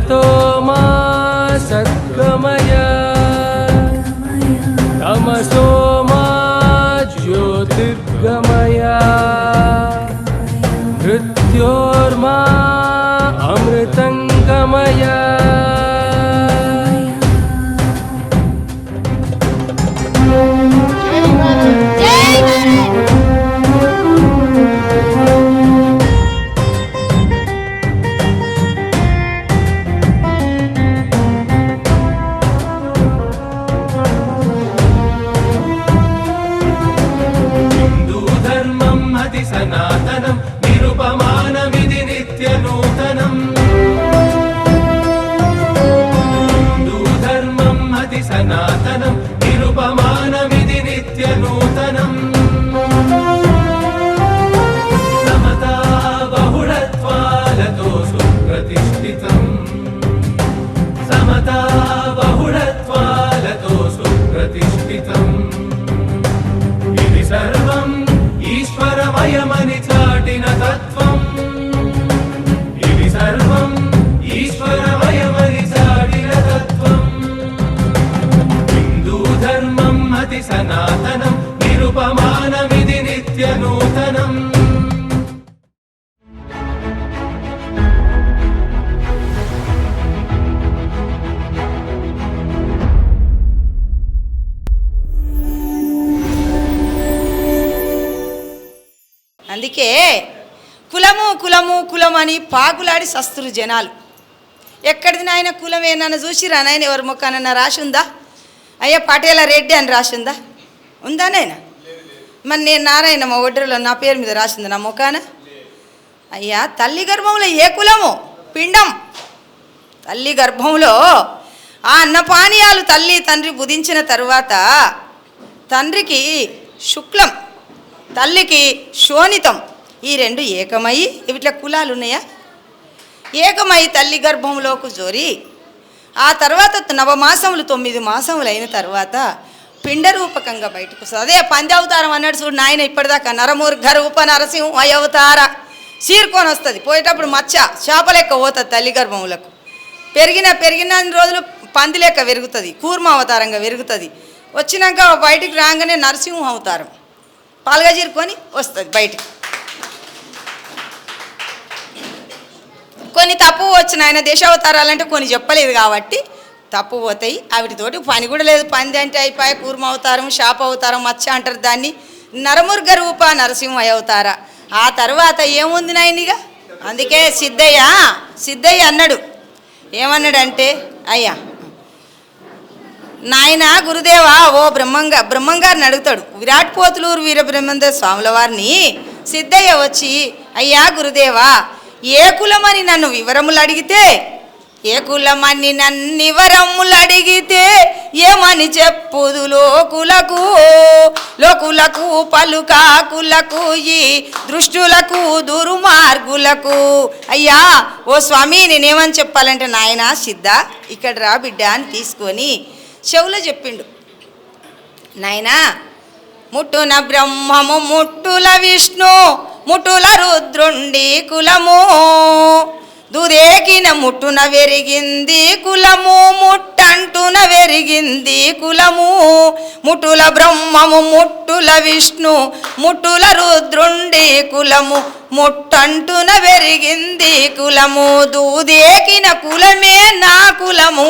todo. అది సనాతనం. ధర్మం అతి సనాతనం నిరుపమానమిది నిత్య నూతనం అందుకే కులము కులము కులం అని పాకులాడి సస్తురు జనాలు. ఎక్కడిది నాయన కులం ఏనన్నా చూసిరా నాయన ఎవరి ముఖానన్నా రాసి ఉందా? అయ్యా పటేల రెడ్డి అని రాసిందా? ఉందా ఉందా నాయన మరి నేను నారాయణ మా ఒడ్డులో నా పేరు మీద రాసింది నా ముఖాన? అయ్యా తల్లి గర్భంలో ఏ కులము? పిండం. తల్లి గర్భంలో ఆ అన్నపానీయాలు తల్లి తండ్రి బుధించిన తరువాత తండ్రికి శుక్లం తల్లికి శోణితం. ఈ రెండు ఏకమై ఇట్లా కులాలు ఉన్నాయా ఏకమై తల్లి గర్భంలోకి జోరి ఆ తర్వాత నవమాసములు తొమ్మిది మాసములు అయిన తర్వాత పిండరూపకంగా బయటకు వస్తుంది. అదే పంది అవతారం అన్నాడు చూడు నాయన ఇప్పటిదాకా నరమూర్ఘ రూప నరసింహ అవతార చీరుకొని వస్తుంది. పోయేటప్పుడు మచ్చ చేప లెక్క పోతుంది తల్లి గర్భములకు. పెరిగిన పెరిగిన రోజులు పంది లెక్క పెరుగుతుంది కూర్మ అవతారంగా పెరుగుతుంది. వచ్చినాక బయటికి రాగానే నరసింహ అవతారం. పాలుగా చీరుకొని వస్తుంది బయటికి. కొన్ని తప్పు వచ్చిన ఆయన దేశావతారాలంటే కొన్ని చెప్పలేదు కాబట్టి తప్పు పోతాయి. వాటితోటి పని కూడా లేదు. పంది అంటే అయిపోయి కూర్మ అవతారం శాప అవతారం మత్స్య అంటారు దాన్ని. నరముర్గ రూప నరసింహ అవతార. ఆ తర్వాత ఏముంది నాయనిగా? అందుకే సిద్ధయ్య సిద్ధయ్య అన్నాడు. ఏమన్నాడంటే అయ్యా నాయన గురుదేవా ఓ బ్రహ్మంగా బ్రహ్మంగారిని అడుగుతాడు. విరాట్ పోతులూరు వీరబ్రహ్మంద స్వాముల వారిని. సిద్ధయ్య వచ్చి అయ్యా గురుదేవా ఏ కులమని నన్ను వివరములు అడిగితే? ఏ కులమని నన్నివరములు అడిగితే ఏమని చెప్పుదు? లోకులకు లోకులకు పలుకాకులకు ఈ దృష్టులకు దుర్మార్గులకు. అయ్యా ఓ స్వామి నేనేమని చెప్పాలంటే నాయన సిద్ధ ఇక్కడ రా బిడ్డ అని తీసుకొని చెవులో చెప్పిండు. నాయనా ముట్టున బ్రహ్మము ముట్టుల విష్ణు ముటుల రుద్రుండి కులము. దురేకిన ముట్టున వెరిగింది కులము ముట్టంటున వెరిగింది కులము. ముటుల బ్రహ్మము ముట్టుల విష్ణు ముటుల రుద్రుండి కులము ముట్టంటున వెరిగింది కులము. దూదేకిన కులమే నా కులము.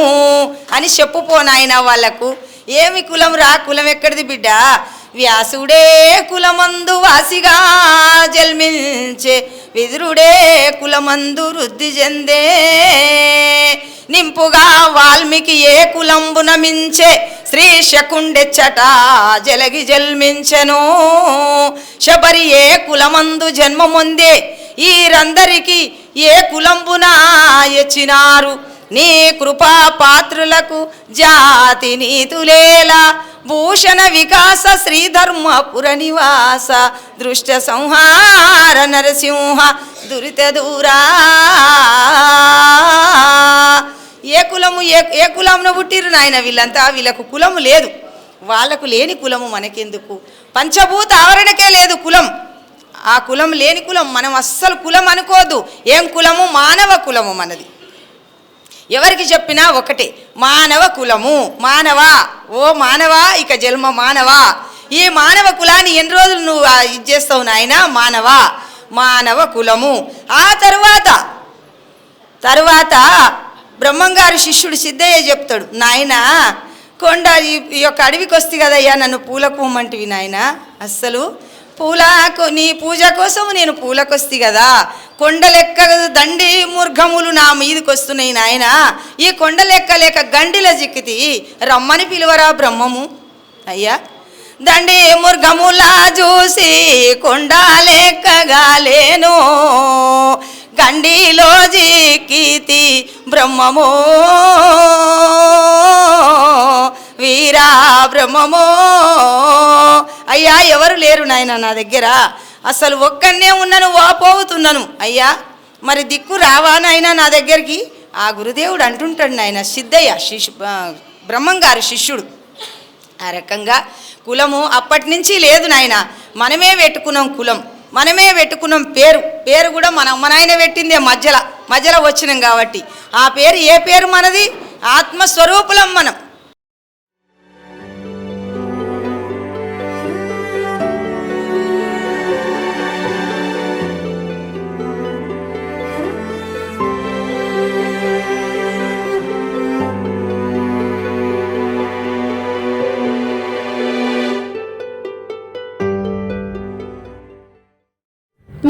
అని చెప్పుపోనాయన వాళ్ళకు ఏమి కులం రా? కులం ఎక్కడిది బిడ్డ? వ్యాసుడే కులమందు వాసిగా జన్మించే విదురుడే కులమందు వృద్ధి చెందే. నింపుగా వాల్మీకి ఏ కులంబున మించే శ్రీ శకుండెచ్చట జలగి జన్మించెను. శబరి ఏ కులమందు జన్మముందే ఈరందరికీ ఏ కులంబున ఎచ్చినారు? నీ కృపా పాత్రులకు జాతి నీతులేలా భూషణ వికాస శ్రీధర్మపుర నివాస దృష్ట సంహార నరసింహ దురిత దూరా. ఏ కులము ఏ ఏ కులమున పుట్టిరు నాయన వీళ్ళంతా? వీళ్ళకు కులము లేదు. వాళ్ళకు లేని కులము మనకెందుకు? పంచభూత ఆవరణకే లేదు కులం. ఆ కులం లేని కులం. మనం అస్సలు కులం అనుకోదు ఏం కులము? మానవ కులము మనది. ఎవరికి చెప్పినా ఒకటే మానవ కులము మానవ ఓ మానవ ఇక జన్మ మానవ. ఈ మానవ కులాన్ని ఎన్ని రోజులు నువ్వు ఇది చేస్తావు నాయన? మానవ మానవ కులము. ఆ తరువాత తరువాత బ్రహ్మంగారు శిష్యుడు సిద్ధయ్య చెప్తాడు నాయన కొండ ఈ ఈ యొక్క అడవికి వస్తే కదయ్యా నన్ను పూలకోమంటివి నాయన. అస్సలు పూలకు నీ పూజ కోసం నేను పూలకొస్తి కదా. కొండ లెక్క దండి మూర్ఘములు నా మీదకి వస్తున్నాయి నాయన. ఈ కొండలెక్క లేక గండిల జిక్కితి రమ్మని పిలువరా బ్రహ్మము? అయ్యా. దండి ముర్గములా చూసి కొండ లెక్కగాలేను గండిలో జిక్కితి బ్రహ్మము. వీరా బ్రహ్మమో. అయ్యా ఎవరు లేరు నాయన నా దగ్గర? అసలు ఒక్కనే ఉన్నాను వాపోతున్నాను అయ్యా మరి దిక్కు రావా నాయన నా దగ్గరికి? ఆ గురుదేవుడు అంటుంటాడు నాయన సిద్ధయ్య శిష్యు బ్రహ్మంగారు శిష్యుడు. ఆ రకంగా కులము అప్పటి నుంచి లేదు నాయన. మనమే పెట్టుకున్నాం కులం మనమే పెట్టుకున్నాం పేరు. పేరు కూడా మన అమ్మ నాయన పెట్టిందే మధ్యలో మధ్యలో వచ్చినాం కాబట్టి. ఆ పేరు ఏ పేరు మనది? ఆత్మస్వరూపులం మనం.